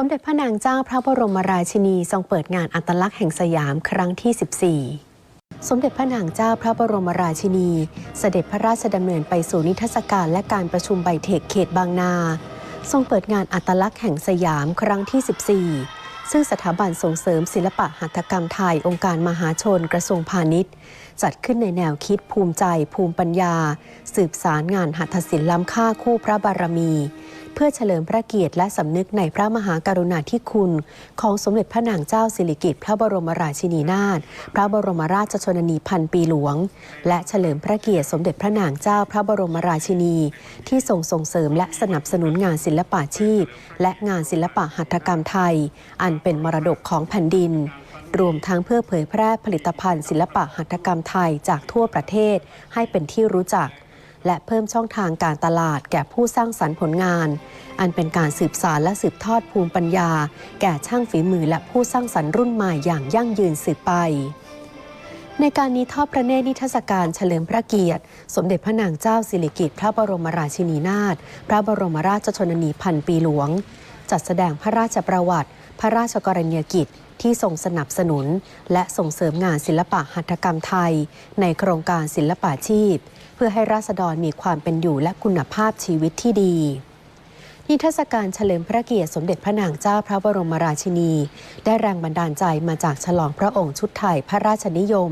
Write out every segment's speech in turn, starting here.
สมเด็จพระนางเจ้าพระบรมราชินีทรงเปิดงานอัตลักษณ์แห่งสยามครั้งที่ 14สมเด็จพระนางเจ้าพระบรมราชินี เสด็จพระราชดำเนินไปสู่นิทรรศการและการประชุมไบเทคเขตบางนา ทรงเปิดงานอัตลักษณ์แห่งสยามครั้งที่ 14 ซึ่งสถาบันส่งเสริมศิลปะหัตถกรรมไทยองค์การมหาชนกระทรวงพาณิชย์ จัดขึ้นในแนวคิดภูมิใจ ภูมิปัญญา สืบสารงานหัตถศิลป์ล้ำค่าคู่พระบารมี เพื่อเฉลิมพระเกียรติและสำนึกในพระมหากรุณาธิคุณ ของสมเด็จพระนางเจ้าสิริกิติ์พระบรมราชินีนาถพระบรมราชชนนีพันปีหลวง และเฉลิมพระเกียรติสมเด็จพระนางเจ้าพระบรมราชินี ที่ทรงส่งเสริมและสนับสนุนงานศิลปาชีพ และงานศิลปะหัตถกรรมไทย อันเป็นมรดกของแผ่นดินรวมทั้งเพื่อเผยแพร่ผลิตภัณฑ์ศิลปะหัตถกรรมไทยจากทั่วประเทศให้เป็นที่รู้จัก และเพิ่มช่องทางการตลาดแก่ผู้สร้างสรรค์ผลงาน อันเป็นการสืบสารและสืบทอดภูมิปัญญา แก่ช่างฝีมือและผู้สร้างสรรค์รุ่นใหม่อย่างยั่งยืนสืบไปในการนี้ทอดพระเนตรนิทรรศการเฉลิมพระเกียรติ สมเด็จพระนางเจ้าสิริกิติ์พระบรมราชินีนาถพระบรมราชชนนีพันปีหลวง จัดแสดงพระราชประวัติ พระราชกรณียกิจที่ทรงสนับสนุน และส่งเสริมงานศิลปะหัตถกรรมไทย ในโครงการศิลปาชีพ เพื่อให้ราษฎรมีความเป็นอยู่และคุณภาพชีวิตที่ดีนิทรรศการเฉลิมพระเกียรติสมเด็จพระนางเจ้าพระบรมราชินี ได้แรงบันดาลใจมาจากฉลองพระองค์ชุดไทยพระราชนิยม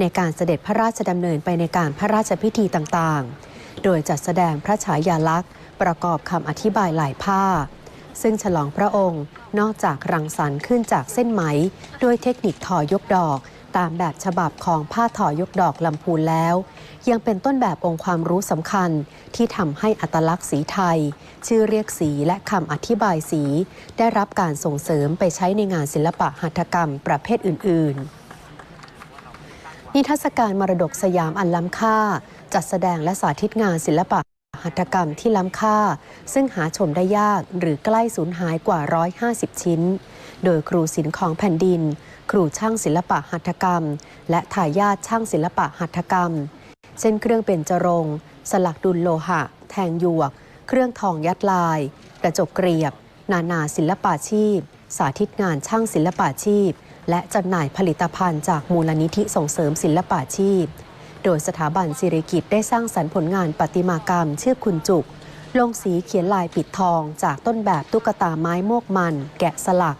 ในการเสด็จพระราชดำเนินไปในการพระราชพิธีต่างๆ โดยจัดแสดงพระฉายาลักษณ์ ประกอบคำอธิบายหลายผ้า ซึ่งฉลองพระองค์ นอกจากรังสรรค์ขึ้นจากเส้นไหม ด้วยเทคนิคทอยกดอก ตามแบบฉบับของผ้าทอยกดอกลำพูนแล้ว ยังเป็นต้นแบบองค์ความรู้สำคัญที่ทำให้อัตลักษณ์สีไทย ชื่อเรียกสีและคำอธิบายสี ได้รับการส่งเสริมไปใช้ในงานศิลปะหัตถกรรมประเภทอื่น ๆนิทรรศการมรดกสยามอันล้ำค่า จัดแสดงและสาธิตงานศิลปะ หัตถกรรมที่ล้ำค่า ซึ่งหาชมได้ยากหรือใกล้สูญหายกว่า 150 ชิ้น โดยครูศิลป์ของแผ่นดิน ครูช่างศิลปะหัตถกรรม และทายาทช่างศิลปะหัตถกรรม เช่นเครื่องเป็นจรง สลักดุลโลหะ แทงหยวก เครื่องทองยัดลาย กระจกเกลียบ นานาศิลปาชีพ สาธิตงานช่างศิลปาชีพ และจำหน่ายผลิตภัณฑ์จากมูลนิธิส่งเสริมศิลปาชีพ โดยสถาบันสิริกิตได้สร้างสรรค์ผลงานประติมากรรม ชื่อคุณจุก ลงสีเขียนลายปิดทอง จากต้นแบบตุ๊กตาไม้โมกมัน แกะสลัก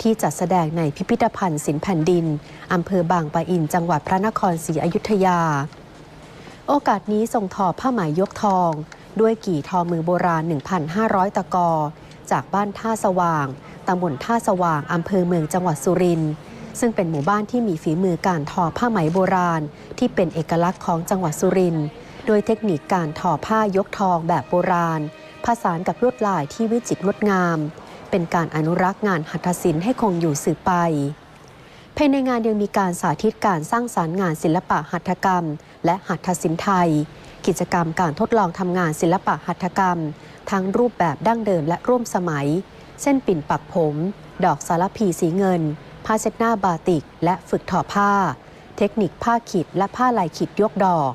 ที่จัดแสดงในพิพิธภัณฑ์ศิลป์แผ่นดิน อำเภอบางปะอิน จังหวัดพระนครศรีอยุธยา โอกาสนี้ส่งทอผ้าไหมยกทอง ด้วยกี่ทอมือโบราณ 1,500 ตะกอ จากบ้านท่าสว่างตำบลท่าสว่างอำเภอเมืองจังหวัดสุรินทร์ ซึ่งเป็นหมู่บ้านที่มีฝีมือการทอผ้าไหมโบราณ ที่เป็นเอกลักษณ์ของจังหวัดสุรินทร์โดยเทคนิคการทอผ้ายกทองแบบโบราณ ผสานกับลวดลายที่วิจิตรงดงาม เป็นการอนุรักษ์งานหัตถศิลป์ให้คงอยู่สืบไปภายในงานยังมีการสาธิตการสร้างสารรค์งานศิลปะหัตถกรรม และหัตถศิลป์ไทย กิจกรรมการทดลองทำงานศิลปะหัตถกรรม ทั้งรูปแบบดั้งเดิมและร่วมสมัย เช่นปิ่นปักผม ดอกสารพีสีเงิน ผ้าเช็ดหน้าบาติก และฝึกทอผ้า เทคนิคผ้าขีดและผ้าลายขีดยกดอก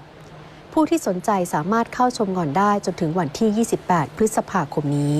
ผู้ที่สนใจสามารถเข้าชมก่อนได้จนถึงวันที่ 28 พฤษภาคมนี้